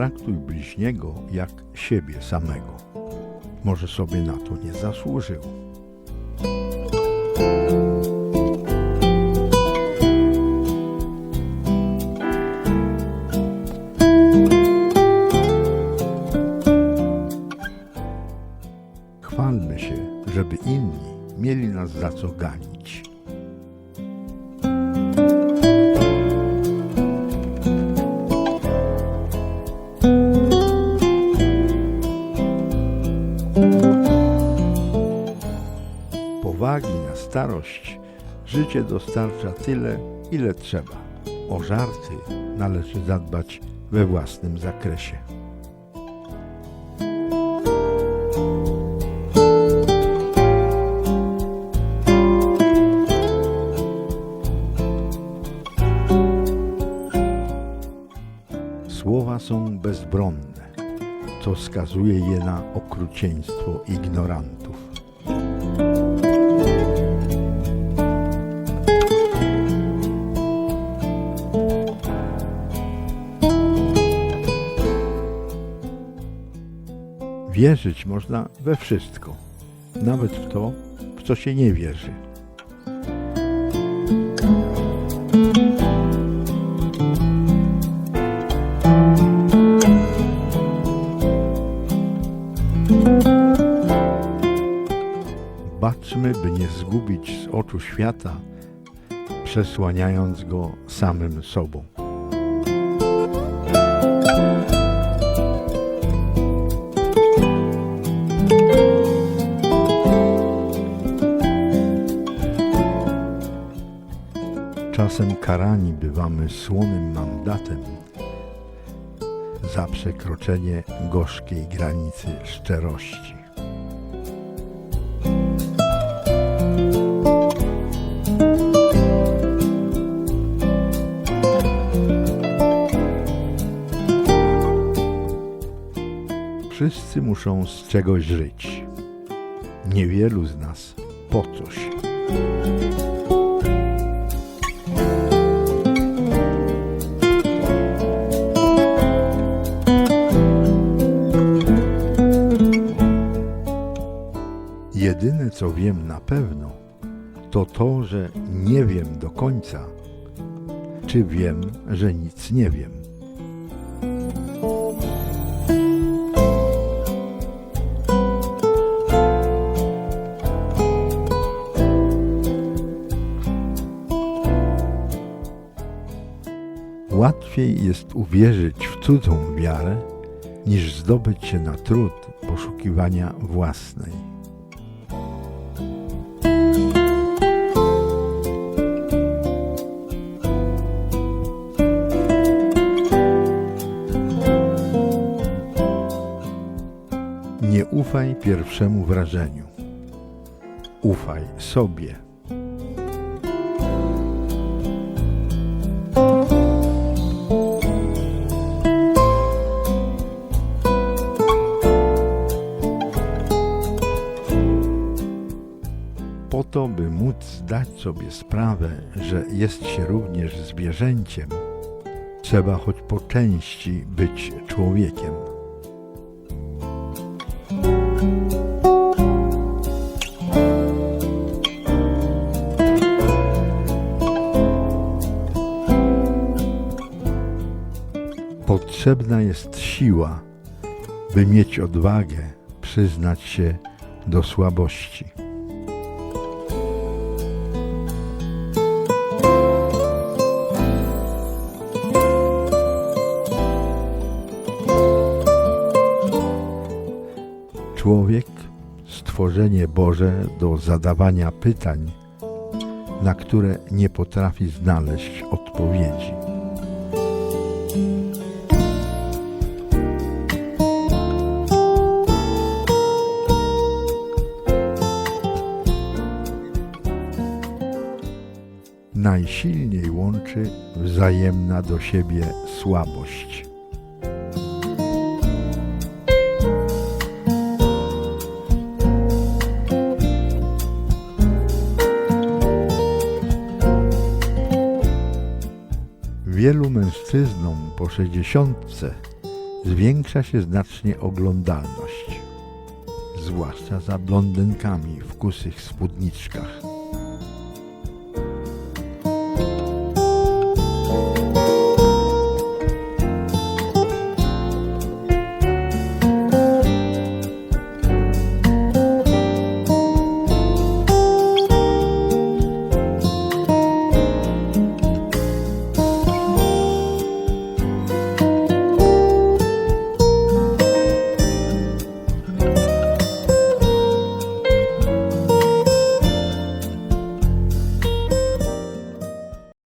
Traktuj bliźniego jak siebie samego. Może sobie na to nie zasłużył. Chwalmy się, żeby inni mieli nas za co ganić. Starość życie dostarcza tyle, ile trzeba. O żarty należy zadbać we własnym zakresie. Słowa są bezbronne, co skazuje je na okrucieństwo ignorantów. Wierzyć można we wszystko, nawet w to, w co się nie wierzy. Baczmy, by nie zgubić z oczu świata, przesłaniając go samym sobą. Czasem karani bywamy słonym mandatem za przekroczenie gorzkiej granicy szczerości. Wszyscy muszą z czegoś żyć. Niewielu z nas po coś. Jedyne co wiem na pewno, to to, że nie wiem do końca, czy wiem, że nic nie wiem. Łatwiej jest uwierzyć w cudzą wiarę, niż zdobyć się na trud poszukiwania własnej. Nie ufaj pierwszemu wrażeniu. Ufaj sobie. Po to, by móc zdać sobie sprawę, że jest się również zwierzęciem, trzeba choć po części być człowiekiem. Potrzebna jest siła, by mieć odwagę przyznać się do słabości. Człowiek, stworzenie Boże do zadawania pytań, na które nie potrafi znaleźć odpowiedzi. Najsilniej łączy wzajemna do siebie słabość. Wielu mężczyznom po sześćdziesiątce zwiększa się znacznie oglądalność, zwłaszcza za blondynkami w kusych spódniczkach.